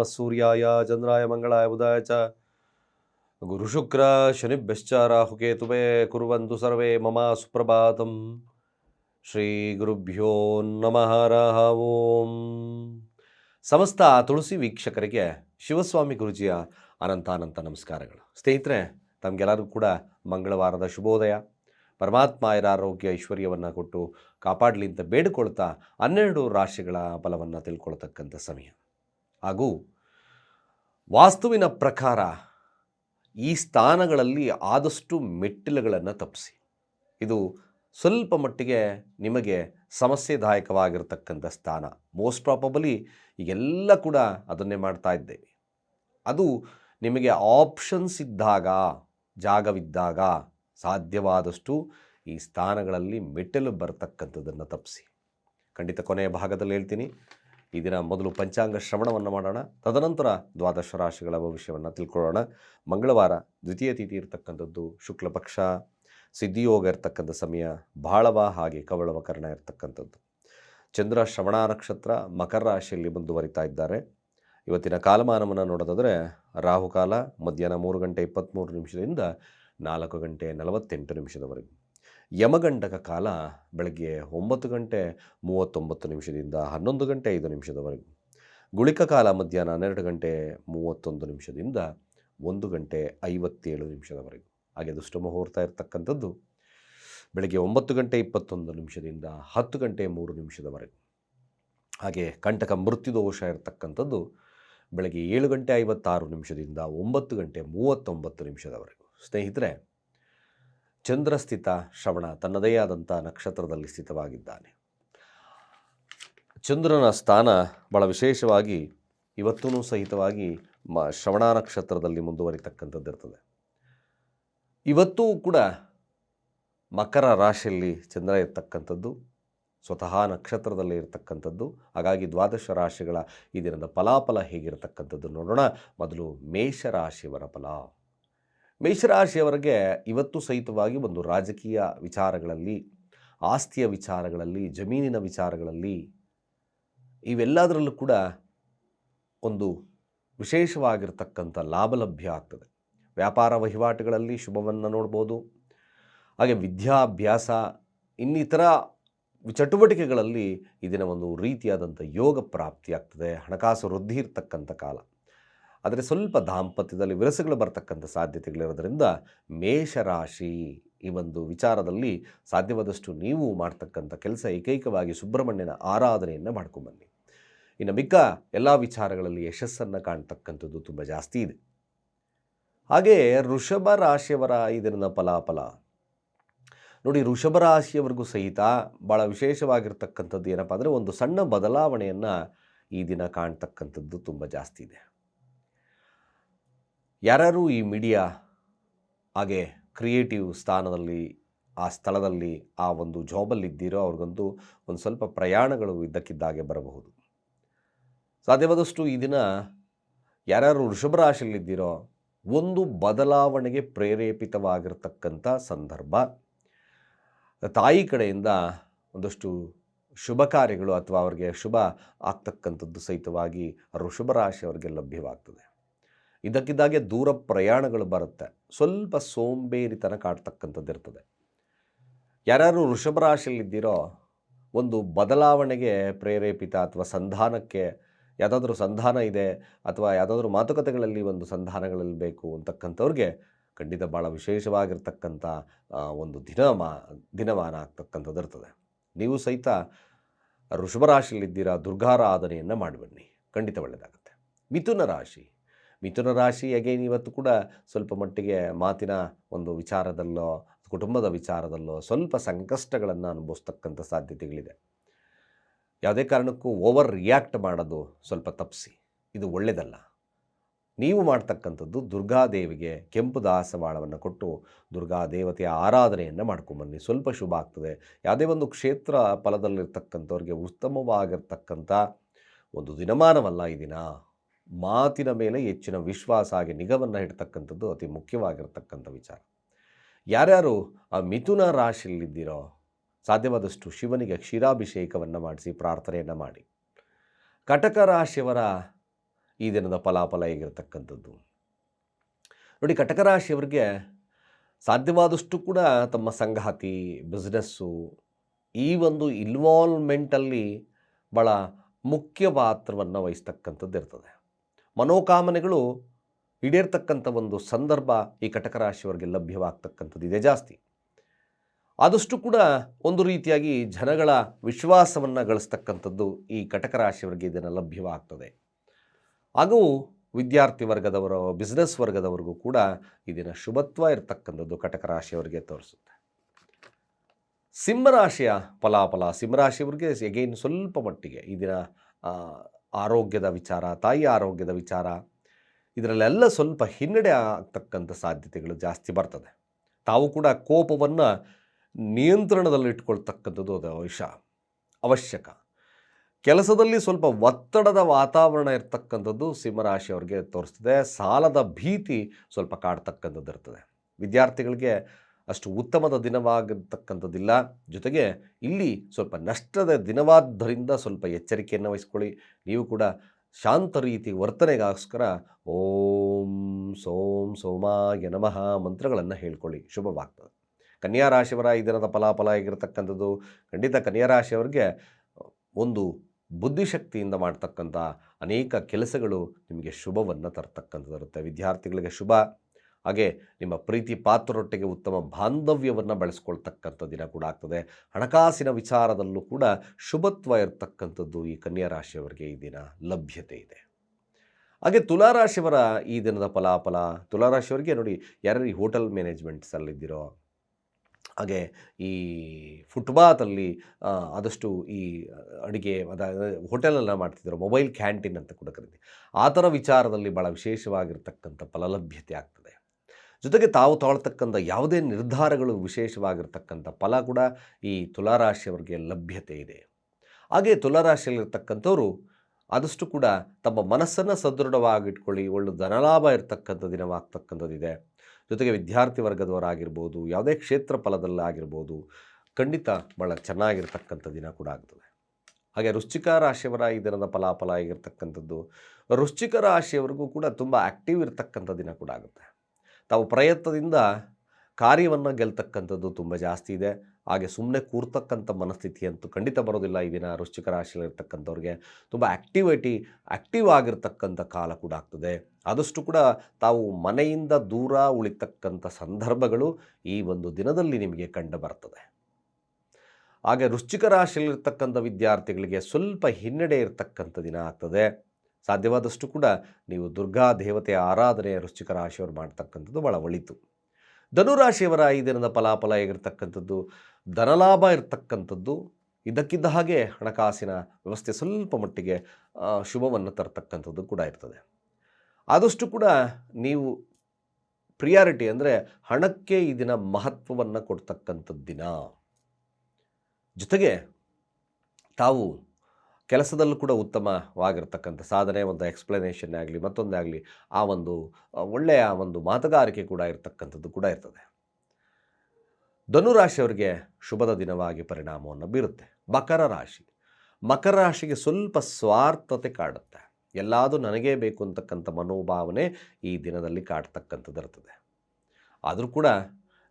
ನಮಃ ಸೂರ್ಯಾಯ ಚಂದ್ರಾಯ ಮಂಗಳಾಯ ಬುಧಾಯ ಚ ಗುರುಶುಕ್ರ ಶನಿಭ್ಯಶ್ಚ ರಾಹುಕೇತುವೆ ಕುರುವಂತು ಸರ್ವೇ ಮಮ ಸುಪ್ರಭಾತಂ ಶ್ರೀ ಗುರುಭ್ಯೋ ನಮಃ ರಾಹವೋಂ ಓಂ ಸಮಸ್ತ ತುಳಸಿ ವೀಕ್ಷಕರಿಗೆ ಶಿವಸ್ವಾಮಿ ಗುರುಜಿಯ ಅನಂತಾನಂತ ನಮಸ್ಕಾರಗಳು. ಸ್ನೇಹಿತರೆ, ತಮಗೆಲ್ಲರಿಗೂ ಕೂಡ ಮಂಗಳವಾರದ ಶುಭೋದಯ. ಪರಮಾತ್ಮಾಯರ ಆರೋಗ್ಯ, ಐಶ್ವರ್ಯವನ್ನು ಕೊಟ್ಟು ಕಾಪಾಡಲಿ ಅಂತ ಬೇಡಿಕೊಳ್ತಾ ಹನ್ನೆರಡು ರಾಶಿಗಳ ಫಲವನ್ನು ತಿಳ್ಕೊಳ್ತಕ್ಕಂಥ ಸಮಯ. ಹಾಗೂ ವಾಸ್ತುವಿನ ಪ್ರಕಾರ ಈ ಸ್ಥಾನಗಳಲ್ಲಿ ಆದಷ್ಟು ಮೆಟ್ಟಿಲುಗಳನ್ನು ತಪ್ಪಿಸಿ. ಇದು ಸ್ವಲ್ಪ ಮಟ್ಟಿಗೆ ನಿಮಗೆ ಸಮಸ್ಯೆದಾಯಕವಾಗಿರತಕ್ಕಂಥ ಸ್ಥಾನ. ಮೋಸ್ಟ್ ಪ್ರಾಪಬಲಿ ಎಲ್ಲ ಕೂಡ ಅದನ್ನೇ ಮಾಡ್ತಾ ಇದ್ದೇವೆ. ಅದು ನಿಮಗೆ ಆಪ್ಷನ್ಸ್ ಇದ್ದಾಗ, ಜಾಗವಿದ್ದಾಗ ಸಾಧ್ಯವಾದಷ್ಟು ಈ ಸ್ಥಾನಗಳಲ್ಲಿ ಮೆಟ್ಟಲು ಬರತಕ್ಕಂಥದ್ದನ್ನು ತಪ್ಪಿಸಿ. ಖಂಡಿತ ಕೊನೆಯ ಭಾಗದಲ್ಲಿ ಹೇಳ್ತೀನಿ. ಈ ದಿನ ಮೊದಲು ಪಂಚಾಂಗ ಶ್ರವಣವನ್ನು ಮಾಡೋಣ. ತದನಂತರ ದ್ವಾದಶ ರಾಶಿಗಳ ಭವಿಷ್ಯವನ್ನು ತಿಳ್ಕೊಳ್ಳೋಣ. ಮಂಗಳವಾರ ದ್ವಿತೀಯ ತಿಥಿ ಇರತಕ್ಕಂಥದ್ದು ಶುಕ್ಲ ಪಕ್ಷ. ಸಿದ್ಧಿಯೋಗ ಇರತಕ್ಕಂಥ ಸಮಯ ಬಾಳವ ಹಾಗೆ ಕವಳವ ಕರ್ಣ ಇರತಕ್ಕಂಥದ್ದು. ಚಂದ್ರ ಶ್ರವಣ ನಕ್ಷತ್ರ ಮಕರ ರಾಶಿಯಲ್ಲಿ ಮುಂದುವರಿತಾ ಇದ್ದಾರೆ. ಇವತ್ತಿನ ಕಾಲಮಾನವನ್ನು ನೋಡೋದಾದರೆ ರಾಹುಕಾಲ ಮಧ್ಯಾಹ್ನ ಮೂರು ಗಂಟೆ ಇಪ್ಪತ್ತ್ಮೂರು ನಿಮಿಷದಿಂದ ನಾಲ್ಕು ಗಂಟೆ ನಲವತ್ತೆಂಟು ನಿಮಿಷದವರೆಗೂ. ಯಮಗಂಡಕ ಕಾಲ ಬೆಳಗ್ಗೆ ಒಂಬತ್ತು ಗಂಟೆ ಮೂವತ್ತೊಂಬತ್ತು ನಿಮಿಷದಿಂದ ಹನ್ನೊಂದು ಗಂಟೆ ಐದು ನಿಮಿಷದವರೆಗೆ. ಗುಳಿಕ ಕಾಲ ಮಧ್ಯಾಹ್ನ ಹನ್ನೆರಡು ಗಂಟೆ ಮೂವತ್ತೊಂದು ನಿಮಿಷದಿಂದ ಒಂದು ಗಂಟೆ ಐವತ್ತೇಳು ನಿಮಿಷದವರೆಗೆ. ಹಾಗೆ ದುಷ್ಟ ಮುಹೂರ್ತ ಇರತಕ್ಕಂಥದ್ದು ಬೆಳಗ್ಗೆ ಒಂಬತ್ತು ಗಂಟೆ ಇಪ್ಪತ್ತೊಂದು ನಿಮಿಷದಿಂದ ಹತ್ತು ಗಂಟೆ ಮೂರು ನಿಮಿಷದವರೆಗೆ. ಹಾಗೆ ಕಂಟಕ ಮೃತ್ಯುದೋಷ ಇರತಕ್ಕಂಥದ್ದು ಬೆಳಗ್ಗೆ ಏಳು ಗಂಟೆ ಐವತ್ತಾರು ನಿಮಿಷದಿಂದ ಒಂಬತ್ತು ಗಂಟೆ ಮೂವತ್ತೊಂಬತ್ತು ನಿಮಿಷದವರೆಗೂ. ಸ್ನೇಹಿತರೆ ಚಂದ್ರಸ್ಥಿತ ಶ್ರವಣ ತನ್ನದೇ ಆದಂಥ ನಕ್ಷತ್ರದಲ್ಲಿ ಸ್ಥಿತವಾಗಿದ್ದಾನೆ. ಚಂದ್ರನ ಸ್ಥಾನ ಬಹಳ ವಿಶೇಷವಾಗಿ ಇವತ್ತೂ ಸಹಿತವಾಗಿ ಮ ಶ್ರವಣ ನಕ್ಷತ್ರದಲ್ಲಿ ಮುಂದುವರಿತಕ್ಕಂಥದ್ದಿರ್ತದೆ ಇವತ್ತೂ ಕೂಡ ಮಕರ ರಾಶಿಯಲ್ಲಿ ಚಂದ್ರ ಇರ್ತಕ್ಕಂಥದ್ದು, ಸ್ವತಃ ನಕ್ಷತ್ರದಲ್ಲಿ ಇರತಕ್ಕಂಥದ್ದು, ಹಾಗಾಗಿ ದ್ವಾದಶ ರಾಶಿಗಳ ಈ ದಿನದ ಫಲಾಫಲ ಹೇಗಿರತಕ್ಕಂಥದ್ದು ನೋಡೋಣ. ಮೊದಲು ಮೇಷರಾಶಿಯವರ ಫಲ. ಮೇಷರಾಶಿಯವರಿಗೆ ಇವತ್ತು ಸಹಿತವಾಗಿ ಒಂದು ರಾಜಕೀಯ ವಿಚಾರಗಳಲ್ಲಿ, ಆಸ್ತಿಯ ವಿಚಾರಗಳಲ್ಲಿ, ಜಮೀನಿನ ವಿಚಾರಗಳಲ್ಲಿ ಇವೆಲ್ಲದರಲ್ಲೂ ಕೂಡ ಒಂದು ವಿಶೇಷವಾಗಿರ್ತಕ್ಕಂಥ ಲಾಭ ಲಭ್ಯ ಆಗ್ತದೆ. ವ್ಯಾಪಾರ ವಹಿವಾಟುಗಳಲ್ಲಿ ಶುಭವನ್ನು ನೋಡ್ಬೋದು. ಹಾಗೆ ವಿದ್ಯಾಭ್ಯಾಸ, ಇನ್ನಿತರ ಚಟುವಟಿಕೆಗಳಲ್ಲಿ ಇದನ್ನ ಒಂದು ರೀತಿಯಾದಂಥ ಯೋಗ ಪ್ರಾಪ್ತಿಯಾಗ್ತದೆ ಹಣಕಾಸು ವೃದ್ಧಿ ಇರತಕ್ಕಂಥ ಕಾಲ. ಆದರೆ ಸ್ವಲ್ಪ ದಾಂಪತ್ಯದಲ್ಲಿ ವಿರಸಗಳು ಬರ್ತಕ್ಕಂಥ ಸಾಧ್ಯತೆಗಳಿರೋದ್ರಿಂದ ಮೇಷರಾಶಿ ಈ ಒಂದು ವಿಚಾರದಲ್ಲಿ ಸಾಧ್ಯವಾದಷ್ಟು ನೀವು ಮಾಡ್ತಕ್ಕಂಥ ಕೆಲಸ ಏಕೈಕವಾಗಿ ಸುಬ್ರಹ್ಮಣ್ಯನ ಆರಾಧನೆಯನ್ನು ಮಾಡ್ಕೊಂಬನ್ನಿ. ಇನ್ನು ಮಿಕ್ಕ ಎಲ್ಲ ವಿಚಾರಗಳಲ್ಲಿ ಯಶಸ್ಸನ್ನು ಕಾಣ್ತಕ್ಕಂಥದ್ದು ತುಂಬ ಜಾಸ್ತಿ ಇದೆ. ಹಾಗೆ ಋಷಭ ರಾಶಿಯವರ ಇದರಿಂದ ಫಲಾಫಲ. ನೋಡಿ ಋಷಭ ರಾಶಿಯವರೆಗೂ ಸಹಿತ ಭಾಳ ವಿಶೇಷವಾಗಿರ್ತಕ್ಕಂಥದ್ದು ಏನಪ್ಪ ಅಂದರೆ ಒಂದು ಸಣ್ಣ ಬದಲಾವಣೆಯನ್ನು ಈ ದಿನ ಕಾಣ್ತಕ್ಕಂಥದ್ದು ತುಂಬ ಜಾಸ್ತಿ ಇದೆ. ಯಾರ್ಯಾರು ಈ ಮೀಡಿಯಾ ಹಾಗೆ ಕ್ರಿಯೇಟಿವ್ ಸ್ಥಾನದಲ್ಲಿ, ಆ ಸ್ಥಳದಲ್ಲಿ, ಆ ಒಂದು ಜಾಬಲ್ಲಿ ಇದ್ದೀರೋ ಅವ್ರಿಗಂತೂ ಒಂದು ಸ್ವಲ್ಪ ಪ್ರಯಾಣಗಳು ಇದ್ದಕ್ಕಿದ್ದಾಗೆ ಬರಬಹುದು. ಸಾಧ್ಯವಾದಷ್ಟು ಈ ದಿನ ಯಾರ್ಯಾರು ವೃಷಭ ರಾಶಿಯಲ್ಲಿದ್ದೀರೋ, ಒಂದು ಬದಲಾವಣೆಗೆ ಪ್ರೇರೇಪಿತವಾಗಿರ್ತಕ್ಕಂಥ ಸಂದರ್ಭ. ತಾಯಿ ಕಡೆಯಿಂದ ಒಂದಷ್ಟು ಶುಭ ಕಾರ್ಯಗಳು ಅಥವಾ ಅವರಿಗೆ ಶುಭ ಆಗ್ತಕ್ಕಂಥದ್ದು ಸಹಿತವಾಗಿ ವೃಷಭ ರಾಶಿಯವರಿಗೆ ಲಭ್ಯವಾಗ್ತದೆ. ಇದಕ್ಕಿದ್ದಾಗೆ ದೂರ ಪ್ರಯಾಣಗಳು ಬರುತ್ತೆ. ಸ್ವಲ್ಪ ಸೋಂಬೇರಿತನ ಕಾಡ್ತಕ್ಕಂಥದ್ದು ಇರ್ತದೆ. ಯಾರ್ಯಾರು ವೃಷಭ ರಾಶಿಯಲ್ಲಿದ್ದೀರೋ, ಒಂದು ಬದಲಾವಣೆಗೆ ಪ್ರೇರೇಪಿತ ಅಥವಾ ಸಂಧಾನಕ್ಕೆ ಯಾವುದಾದ್ರೂ ಸಂಧಾನ ಇದೆ, ಅಥವಾ ಯಾವುದಾದ್ರೂ ಮಾತುಕತೆಗಳಲ್ಲಿ ಒಂದು ಸಂಧಾನಗಳಲ್ಲಿ ಬೇಕು ಅಂತಕ್ಕಂಥವ್ರಿಗೆ ಖಂಡಿತ ಭಾಳ ವಿಶೇಷವಾಗಿರ್ತಕ್ಕಂಥ ಒಂದು ದಿನಮಾ, ದಿನಮಾನ ಆಗ್ತಕ್ಕಂಥದ್ದು ಇರ್ತದೆ. ನೀವು ಸಹಿತ ವೃಷಭ ರಾಶಿಯಲ್ಲಿದ್ದೀರಾ ದುರ್ಗಾರಾಧನೆಯನ್ನು ಮಾಡಿಬನ್ನಿ ಖಂಡಿತ ಒಳ್ಳೆಯದಾಗುತ್ತೆ ಮಿಥುನ ರಾಶಿ. ಮಿಥುನ ರಾಶಿ ಅಗೇನ್ ಇವತ್ತು ಕೂಡ ಸ್ವಲ್ಪ ಮಟ್ಟಿಗೆ ಮಾತಿನ ಒಂದು ವಿಚಾರದಲ್ಲೋ, ಕುಟುಂಬದ ವಿಚಾರದಲ್ಲೋ ಸ್ವಲ್ಪ ಸಂಕಷ್ಟಗಳನ್ನು ಅನುಭವಿಸ್ತಕ್ಕಂಥ ಸಾಧ್ಯತೆಗಳಿದೆ. ಯಾವುದೇ ಕಾರಣಕ್ಕೂ ಓವರ್ ರಿಯಾಕ್ಟ್ ಮಾಡೋದು ಸ್ವಲ್ಪ ತಪ್ಪಿಸಿ. ಇದು ಒಳ್ಳೆಯದಲ್ಲ ನೀವು ಮಾಡ್ತಕ್ಕಂಥದ್ದು ದುರ್ಗಾದೇವಿಗೆ ಕೆಂಪು ದಾಸವಾಳವನ್ನು ಕೊಟ್ಟು ದುರ್ಗಾ ದೇವತೆಯ ಆರಾಧನೆಯನ್ನು ಮಾಡ್ಕೊಂಬನ್ನಿ. ಸ್ವಲ್ಪ ಶುಭ ಆಗ್ತದೆ. ಯಾವುದೇ ಒಂದು ಕ್ಷೇತ್ರ ಫಲದಲ್ಲಿರ್ತಕ್ಕಂಥವ್ರಿಗೆ ಉತ್ತಮವಾಗಿರ್ತಕ್ಕಂಥ ಒಂದು ದಿನಮಾನವಲ್ಲ ಈ ದಿನ. ಮಾತಿನ ಮೇಲೆ ಹೆಚ್ಚಿನ ವಿಶ್ವಾಸ ಹಾಗೆ ನಿಗವನ್ನು ಇಡ್ತಕ್ಕಂಥದ್ದು ಅತಿ ಮುಖ್ಯವಾಗಿರ್ತಕ್ಕಂಥ ವಿಚಾರ. ಯಾರ್ಯಾರು ಆ ಮಿಥುನ ರಾಶಿಯಲ್ಲಿದ್ದೀರೋ, ಸಾಧ್ಯವಾದಷ್ಟು ಶಿವನಿಗೆ ಕ್ಷೀರಾಭಿಷೇಕವನ್ನು ಮಾಡಿಸಿ ಪ್ರಾರ್ಥನೆಯನ್ನು ಮಾಡಿ. ಕಟಕ ರಾಶಿಯವರ ಈ ದಿನದ ಫಲಾಫಲ ಹೇಗಿರ್ತಕ್ಕಂಥದ್ದು? ನೋಡಿ, ಕಟಕ ರಾಶಿಯವರಿಗೆ ಸಾಧ್ಯವಾದಷ್ಟು ಕೂಡ ತಮ್ಮ ಸಂಗಾತಿ ಬಿಸ್ನೆಸ್ಸು ಈ ಒಂದು ಇನ್ವಾಲ್ವ್ಮೆಂಟಲ್ಲಿ ಭಾಳ ಮುಖ್ಯ ಪಾತ್ರವನ್ನು ವಹಿಸ್ತಕ್ಕಂಥದ್ದು ಇರ್ತದೆ. ಮನೋಕಾಮನೆಗಳು ಈಡೇರ್ತಕ್ಕಂಥ ಒಂದು ಸಂದರ್ಭ ಈ ಕಟಕ ರಾಶಿಯವರಿಗೆ ಲಭ್ಯವಾಗ್ತಕ್ಕಂಥದ್ದು ಇದೆ ಜಾಸ್ತಿ. ಆದಷ್ಟು ಕೂಡ ಒಂದು ರೀತಿಯಾಗಿ ಜನಗಳ ವಿಶ್ವಾಸವನ್ನು ಗಳಿಸ್ತಕ್ಕಂಥದ್ದು ಈ ಕಟಕ ರಾಶಿಯವರಿಗೆ ಇದನ್ನು ಲಭ್ಯವಾಗ್ತದೆ. ಹಾಗೂ ವಿದ್ಯಾರ್ಥಿ ವರ್ಗದವರ ಬಿಸ್ನೆಸ್ ವರ್ಗದವರಿಗೂ ಕೂಡ ಇದಿನ ಶುಭತ್ವ ಇರತಕ್ಕಂಥದ್ದು ಕಟಕ ರಾಶಿಯವರಿಗೆ ತೋರಿಸುತ್ತೆ. ಸಿಂಹರಾಶಿಯ ಫಲಾಫಲ ಸಿಂಹರಾಶಿಯವರಿಗೆ ಎಗೈನ್ ಸ್ವಲ್ಪ ಮಟ್ಟಿಗೆ ಇದಿನ ಆರೋಗ್ಯದ ವಿಚಾರ ತಾಯಿ ಆರೋಗ್ಯದ ವಿಚಾರ, ಇದರಲ್ಲೆಲ್ಲ ಸ್ವಲ್ಪ ಹಿನ್ನಡೆ ಆಗ್ತಕ್ಕಂಥ ಸಾಧ್ಯತೆಗಳು ಜಾಸ್ತಿ ಬರ್ತದೆ. ತಾವು ಕೂಡ ಕೋಪವನ್ನು ನಿಯಂತ್ರಣದಲ್ಲಿಟ್ಕೊಳ್ತಕ್ಕಂಥದ್ದು ಅದು ಅವಶ್ಯ, ಅವಶ್ಯಕ. ಕೆಲಸದಲ್ಲಿ ಸ್ವಲ್ಪ ಒತ್ತಡದ ವಾತಾವರಣ ಇರ್ತಕ್ಕಂಥದ್ದು ಸಿಂಹರಾಶಿಯವರಿಗೆ ತೋರಿಸ್ತದೆ. ಸಾಲದ ಭೀತಿ ಸ್ವಲ್ಪ ಕಾಡ್ತಕ್ಕಂಥದ್ದು ಇರ್ತದೆ ವಿದ್ಯಾರ್ಥಿಗಳಿಗೆ ಅಷ್ಟು ಉತ್ತಮದ ದಿನವಾಗಿರ್ತಕ್ಕಂಥದ್ದಿಲ್ಲ ಜೊತೆಗೆ ಇಲ್ಲಿ ಸ್ವಲ್ಪ ನಷ್ಟದ ದಿನವಾದ್ದರಿಂದ ಸ್ವಲ್ಪ ಎಚ್ಚರಿಕೆಯನ್ನು ವಹಿಸ್ಕೊಳ್ಳಿ. ನೀವು ಕೂಡ ಶಾಂತ ರೀತಿ ವರ್ತನೆಗೋಸ್ಕರ ಓಂ ಸೋಂ ಸೋಮಾಯ ನಮಃ ಮಂತ್ರಗಳನ್ನು ಹೇಳ್ಕೊಳ್ಳಿ. ಶುಭವಾಗ್ತದೆ. ಕನ್ಯಾ ರಾಶಿಯವರ ಈ ದಿನದ ಫಲಾಫಲ ಆಗಿರತಕ್ಕಂಥದ್ದು ಖಂಡಿತ ಕನ್ಯಾ ರಾಶಿಯವರಿಗೆ ಒಂದು ಬುದ್ಧಿಶಕ್ತಿಯಿಂದ ಮಾಡ್ತಕ್ಕಂಥ ಅನೇಕ ಕೆಲಸಗಳು ನಿಮಗೆ ಶುಭವನ್ನು ತರ್ತಕ್ಕಂಥದ್ದು ಇರುತ್ತೆ. ವಿದ್ಯಾರ್ಥಿಗಳಿಗೆ ಶುಭ. ಹಾಗೆ ನಿಮ್ಮ ಪ್ರೀತಿ ಪಾತ್ರರೊಟ್ಟಿಗೆ ಉತ್ತಮ ಬಾಂಧವ್ಯವನ್ನು ಬೆಳೆಸ್ಕೊಳ್ತಕ್ಕಂಥ ದಿನ ಕೂಡ ಆಗ್ತದೆ. ಹಣಕಾಸಿನ ವಿಚಾರದಲ್ಲೂ ಕೂಡ ಶುಭತ್ವ ಇರತಕ್ಕಂಥದ್ದು ಈ ಕನ್ಯಾ ರಾಶಿಯವರಿಗೆ ಈ ದಿನ ಲಭ್ಯತೆ ಇದೆ. ಹಾಗೆ ತುಲಾರಾಶಿಯವರ ಈ ದಿನದ ಫಲಾಫಲ ತುಲಾರಾಶಿಯವರಿಗೆ ನೋಡಿ ಯಾರು ಈ ಹೋಟೆಲ್ ಮ್ಯಾನೇಜ್ಮೆಂಟ್ಸಲ್ಲಿದ್ದೀರೋ ಹಾಗೆ ಈ ಫುಟ್ಬಾತಲ್ಲಿ ಆದಷ್ಟು ಈ ಅಡುಗೆ ಅದ ಹೋಟೆಲನ್ನು ಮಾಡ್ತಿದ್ರು ಮೊಬೈಲ್ ಕ್ಯಾಂಟೀನ್ ಅಂತ ಕೂಡ ಕರಿತೀವಿ. ಆ ಥರ ವಿಚಾರದಲ್ಲಿ ಭಾಳ ವಿಶೇಷವಾಗಿರ್ತಕ್ಕಂಥ ಫಲಲಭ್ಯತೆ ಆಗ್ತದೆ. ಜೊತೆಗೆ ತಾವು ತಾಳ್ತಕ್ಕಂಥ ಯಾವುದೇ ನಿರ್ಧಾರಗಳು ವಿಶೇಷವಾಗಿರ್ತಕ್ಕಂಥ ಫಲ ಕೂಡ ಈ ತುಲಾರಾಶಿಯವರಿಗೆ ಲಭ್ಯತೆ ಇದೆ. ಹಾಗೆ ತುಲಾರಾಶಿಯಲ್ಲಿರ್ತಕ್ಕಂಥವ್ರು ಆದಷ್ಟು ಕೂಡ ತಮ್ಮ ಮನಸ್ಸನ್ನು ಸದೃಢವಾಗಿಟ್ಕೊಳ್ಳಿ, ಒಳ್ಳೆ ಧನಲಾಭ ಇರತಕ್ಕಂಥ ದಿನವಾಗ್ತಕ್ಕಂಥದ್ದಿದೆ. ಜೊತೆಗೆ ವಿದ್ಯಾರ್ಥಿ ವರ್ಗದವರಾಗಿರ್ಬೋದು, ಯಾವುದೇ ಕ್ಷೇತ್ರ ಫಲದಲ್ಲಾಗಿರ್ಬೋದು, ಖಂಡಿತ ಭಾಳ ಚೆನ್ನಾಗಿರ್ತಕ್ಕಂಥ ದಿನ ಕೂಡ ಆಗ್ತದೆ. ಹಾಗೆ ರುಚಿಕ ರಾಶಿಯವರ ಈ ದಿನದ ಫಲಾಫಲ ಆಗಿರ್ತಕ್ಕಂಥದ್ದು ರುಚಿಕ ರಾಶಿಯವರೆಗೂ ಕೂಡ ತುಂಬ ಆ್ಯಕ್ಟಿವ್ ಇರತಕ್ಕಂಥ ದಿನ ಕೂಡ ಆಗುತ್ತೆ. ತಾವು ಪ್ರಯತ್ನದಿಂದ ಕಾರ್ಯವನ್ನು ಗೆಲ್ತಕ್ಕಂಥದ್ದು ತುಂಬ ಜಾಸ್ತಿ ಇದೆ. ಹಾಗೆ ಸುಮ್ಮನೆ ಕೂರ್ತಕ್ಕಂಥ ಮನಸ್ಥಿತಿ ಅಂತೂ ಖಂಡಿತ ಬರೋದಿಲ್ಲ ಈ ದಿನ ವೃಶ್ಚಿಕ ರಾಶಿಯಲ್ಲಿರ್ತಕ್ಕಂಥವ್ರಿಗೆ ತುಂಬ ಆ್ಯಕ್ಟಿವಿಟಿ ಆ್ಯಕ್ಟಿವ್ ಆಗಿರ್ತಕ್ಕಂಥ ಕಾಲ ಕೂಡ ಆಗ್ತದೆ. ಆದಷ್ಟು ಕೂಡ ತಾವು ಮನೆಯಿಂದ ದೂರ ಉಳಿತಕ್ಕಂಥ ಸಂದರ್ಭಗಳು ಈ ಒಂದು ದಿನದಲ್ಲಿ ನಿಮಗೆ ಕಂಡು ಬರ್ತದೆ. ಹಾಗೆ ವೃಶ್ಚಿಕ ರಾಶಿಯಲ್ಲಿರ್ತಕ್ಕಂಥ ವಿದ್ಯಾರ್ಥಿಗಳಿಗೆ ಸ್ವಲ್ಪ ಹಿನ್ನಡೆ ಇರತಕ್ಕಂಥ ದಿನ ಆಗ್ತದೆ. ಸಾಧ್ಯವಾದಷ್ಟು ಕೂಡ ನೀವು ದುರ್ಗಾ ದೇವತೆಯ ಆರಾಧನೆಯ ರುಚಿಕರ ರಾಶಿಯವರು ಮಾಡ್ತಕ್ಕಂಥದ್ದು ಭಾಳ ಒಳಿತು. ಧನುರಾಶಿಯವರ ಈ ದಿನದ ಫಲಾಫಲ ಹೇಗಿರ್ತಕ್ಕಂಥದ್ದು? ಧನಲಾಭ ಇರತಕ್ಕಂಥದ್ದು. ಇದ್ದಕ್ಕಿದ್ದ ಹಾಗೆ ಹಣಕಾಸಿನ ವ್ಯವಸ್ಥೆ ಸ್ವಲ್ಪ ಮಟ್ಟಿಗೆ ಶುಭವನ್ನು ತರ್ತಕ್ಕಂಥದ್ದು ಕೂಡ ಇರ್ತದೆ. ಆದಷ್ಟು ಕೂಡ ನೀವು ಪ್ರಿಯಾರಿಟಿ ಅಂದರೆ ಹಣಕ್ಕೆ ಈ ದಿನ ಮಹತ್ವವನ್ನು ಕೊಡ್ತಕ್ಕಂಥದ್ದು ಜೊತೆಗೆ ತಾವು ಕೆಲಸದಲ್ಲೂ ಕೂಡ ಉತ್ತಮವಾಗಿರ್ತಕ್ಕಂಥ ಸಾಧನೆ, ಒಂದು ಎಕ್ಸ್ಪ್ಲನೇಷನ್ ಆಗಲಿ, ಮತ್ತೊಂದೇ ಆಗಲಿ, ಆ ಒಂದು ಒಳ್ಳೆಯ ಒಂದು ಮಾತುಗಾರಿಕೆ ಕೂಡ ಇರತಕ್ಕಂಥದ್ದು ಕೂಡ ಇರ್ತದೆ. ಧನುರಾಶಿಯವರಿಗೆ ಶುಭದ ದಿನವಾಗಿ ಪರಿಣಾಮವನ್ನು ಬೀರುತ್ತೆ. ಮಕರ ರಾಶಿ. ಮಕರ ರಾಶಿಗೆ ಸ್ವಲ್ಪ ಸ್ವಾರ್ಥತೆ ಕಾಡುತ್ತೆ. ಎಲ್ಲಾದರೂ ನನಗೇ ಬೇಕು ಅಂತಕ್ಕಂಥ ಮನೋಭಾವನೆ ಈ ದಿನದಲ್ಲಿ ಕಾಡ್ತಕ್ಕಂಥದ್ದು ಇರ್ತದೆ. ಆದರೂ ಕೂಡ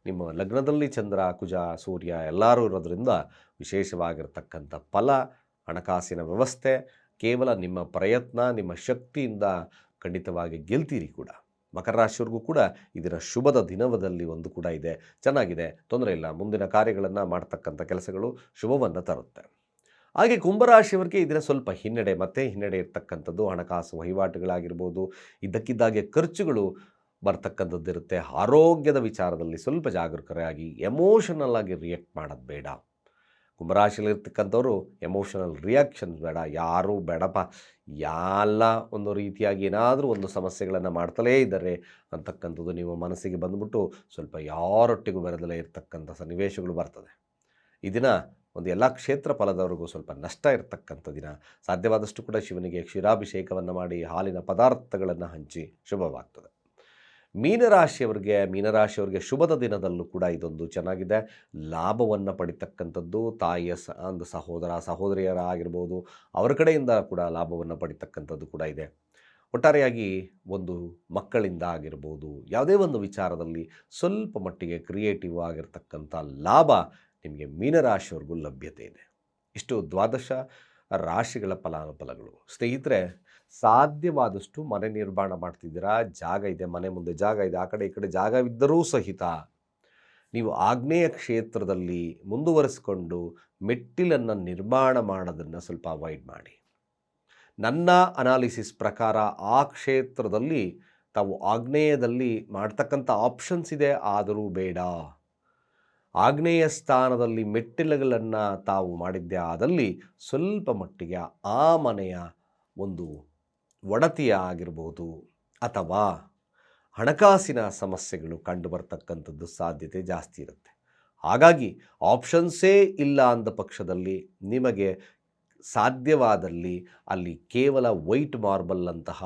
ನಿಮ್ಮ ಲಗ್ನದಲ್ಲಿ ಚಂದ್ರ, ಕುಜ, ಸೂರ್ಯ ಎಲ್ಲರೂ ಇರೋದರಿಂದ ವಿಶೇಷವಾಗಿರ್ತಕ್ಕಂಥ ಫಲ ಹಣಕಾಸಿನ ವ್ಯವಸ್ಥೆ, ಕೇವಲ ನಿಮ್ಮ ಪ್ರಯತ್ನ, ನಿಮ್ಮ ಶಕ್ತಿಯಿಂದ ಖಂಡಿತವಾಗಿ ಗೆಲ್ತೀರಿ ಕೂಡ. ಮಕರ ರಾಶಿಯವ್ರಿಗೂ ಕೂಡ ಇದರ ಶುಭದ ದಿನವದಲ್ಲಿ ಒಂದು ಕೂಡ ಇದೆ. ಚೆನ್ನಾಗಿದೆ, ತೊಂದರೆ ಇಲ್ಲ, ಮುಂದಿನ ಕಾರ್ಯಗಳನ್ನು ಮಾಡ್ತಕ್ಕಂಥ ಕೆಲಸಗಳು ಶುಭವನ್ನು ತರುತ್ತೆ. ಹಾಗೆ ಕುಂಭರಾಶಿಯವರಿಗೆ ಇದರ ಸ್ವಲ್ಪ ಹಿನ್ನಡೆ, ಮತ್ತೆ ಹಿನ್ನಡೆ ಇರ್ತಕ್ಕಂಥದ್ದು ಹಣಕಾಸು ವಹಿವಾಟುಗಳಾಗಿರ್ಬೋದು, ಇದ್ದಕ್ಕಿದ್ದಾಗೆ ಖರ್ಚುಗಳು ಬರ್ತಕ್ಕಂಥದ್ದಿರುತ್ತೆ. ಆರೋಗ್ಯದ ವಿಚಾರದಲ್ಲಿ ಸ್ವಲ್ಪ ಜಾಗರೂಕರಾಗಿ ಎಮೋಷನಲ್ ಆಗಿ ರಿಯಾಕ್ಟ್ ಮಾಡೋದು ಬೇಡ. ಕುಂಭರಾಶಿಯಲ್ಲಿರ್ತಕ್ಕಂಥವ್ರು ಎಮೋಷನಲ್ ರಿಯಾಕ್ಷನ್ಸ್ ಬೇಡ, ಯಾರೂ ಬೇಡಪ್ಪ. ಎಲ್ಲ ಒಂದು ರೀತಿಯಾಗಿ ಏನಾದರೂ ಒಂದು ಸಮಸ್ಯೆಗಳನ್ನು ಮಾಡ್ತಲೇ ಇದ್ದಾರೆ ಅಂತಕ್ಕಂಥದ್ದು ನಿಮ್ಮ ಮನಸ್ಸಿಗೆ ಬಂದ್ಬಿಟ್ಟು ಸ್ವಲ್ಪ ಯಾರೊಟ್ಟಿಗೂ ಬೆರೆದಲೇ ಇರತಕ್ಕಂಥ ಸನ್ನಿವೇಶಗಳು ಬರ್ತದೆ. ಈ ದಿನ ಒಂದು ಎಲ್ಲ ಕ್ಷೇತ್ರ ಫಲದವರೆಗೂ ಸ್ವಲ್ಪ ನಷ್ಟ ಇರತಕ್ಕಂಥ ದಿನ. ಸಾಧ್ಯವಾದಷ್ಟು ಕೂಡ ಶಿವನಿಗೆ ಕ್ಷೀರಾಭಿಷೇಕವನ್ನು ಮಾಡಿ ಹಾಲಿನ ಪದಾರ್ಥಗಳನ್ನು ಹಂಚಿ ಶುಭವಾಗ್ತದೆ. ಮೀನರಾಶಿಯವರಿಗೆ ಮೀನರಾಶಿಯವರಿಗೆ ಶುಭದ ದಿನದಲ್ಲೂ ಕೂಡ ಇದೊಂದು ಚೆನ್ನಾಗಿದೆ. ಲಾಭವನ್ನು ಪಡಿತಕ್ಕಂಥದ್ದು, ತಾಯಿಯ ಸ ಒಂದು ಸಹೋದರ, ಸಹೋದರಿಯರ ಆಗಿರ್ಬೋದು, ಅವರ ಕಡೆಯಿಂದ ಕೂಡ ಲಾಭವನ್ನು ಪಡಿತಕ್ಕಂಥದ್ದು ಕೂಡ ಇದೆ. ಒಟ್ಟಾರೆಯಾಗಿ ಒಂದು ಮಕ್ಕಳಿಂದ ಆಗಿರ್ಬೋದು, ಯಾವುದೇ ಒಂದು ವಿಚಾರದಲ್ಲಿ ಸ್ವಲ್ಪ ಮಟ್ಟಿಗೆ ಕ್ರಿಯೇಟಿವ್ ಆಗಿರ್ತಕ್ಕಂಥ ಲಾಭ ನಿಮಗೆ ಮೀನರಾಶಿಯವರೆಗೂ ಲಭ್ಯತೆ ಇದೆ. ಇಷ್ಟು ದ್ವಾದಶ ರಾಶಿಗಳ ಫಲಾನುಫಲಗಳು. ಸ್ನೇಹಿತರೆ ಸಾಧ್ಯವಾದಷ್ಟು ಮನೆ ನಿರ್ಮಾಣ ಮಾಡ್ತಿದ್ದೀರಾ? ಜಾಗ ಇದೆ, ಮನೆ ಮುಂದೆ ಜಾಗ ಇದೆ, ಆ ಕಡೆ ಈ ಕಡೆ ಜಾಗವಿದ್ದರೂ ಸಹಿತ. ನೀವು ಆಗ್ನೇಯ ಕ್ಷೇತ್ರದಲ್ಲಿ ಮುಂದುವರಿಸಿಕೊಂಡು ಮೆಟ್ಟಿಲನ್ನು ನಿರ್ಮಾಣ ಮಾಡೋದನ್ನು ಸ್ವಲ್ಪ ಅವಾಯ್ಡ್ ಮಾಡಿ. ನನ್ನ ಅನಾಲಿಸಿಸ್ ಪ್ರಕಾರ ಆ ಕ್ಷೇತ್ರದಲ್ಲಿ ತಾವು ಆಗ್ನೇಯದಲ್ಲಿ ಮಾಡ್ತಕ್ಕಂಥ ಆಪ್ಷನ್ಸ್ ಇದೆ, ಆದರೂ ಬೇಡ. ಆಗ್ನೇಯ ಸ್ಥಾನದಲ್ಲಿ ಮೆಟ್ಟಿಲುಗಳನ್ನು ತಾವು ಮಾಡಿದ್ದೆ ಆದಲ್ಲಿ ಸ್ವಲ್ಪ ಮಟ್ಟಿಗೆ ಆ ಮನೆಯ ಒಂದು ಒಡತಿಯ ಆಗಿರ್ಬೋದು ಅಥವಾ ಹಣಕಾಸಿನ ಸಮಸ್ಯೆಗಳು ಕಂಡು ಬರ್ತಕ್ಕಂಥದ್ದು ಸಾಧ್ಯತೆ ಜಾಸ್ತಿ ಇರುತ್ತೆ. ಹಾಗಾಗಿ ಆಪ್ಷನ್ಸೇ ಇಲ್ಲ ಅಂದ ಪಕ್ಷದಲ್ಲಿ ನಿಮಗೆ ಸಾಧ್ಯವಾದಲ್ಲಿ ಅಲ್ಲಿ ಕೇವಲ ವೈಟ್ ಮಾರ್ಬಲ್ ಅಂತಹ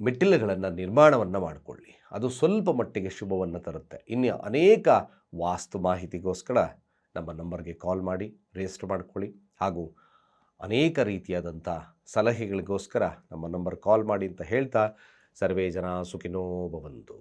ಮೆಟ್ಟಿಲುಗಳನ್ನು ನಿರ್ಮಾಣವನ್ನು ಮಾಡಿಕೊಳ್ಳಿ. ಅದು ಸ್ವಲ್ಪ ಮಟ್ಟಿಗೆ ಶುಭವನ್ನು ತರುತ್ತೆ. ಇನ್ನು ಅನೇಕ ವಾಸ್ತು ಮಾಹಿತಿಗೋಸ್ಕರ ನಮ್ಮ ನಂಬರ್ಗೆ ಕಾಲ್ ಮಾಡಿ, ರಿಜಿಸ್ಟರ್ ಮಾಡಿಕೊಳ್ಳಿ ಹಾಗೂ ಅನೇಕ ರೀತಿಯಾದಂಥ ಸಲಹೆಗಳಿಗೋಸ್ಕರ ನಮ್ಮ ನಂಬರ್ ಕಾಲ್ ಮಾಡಿ ಅಂತ ಹೇಳ್ತಾ ಸರ್ವೇ ಜನ ಸುಖಿನೋ ಭವಂತು.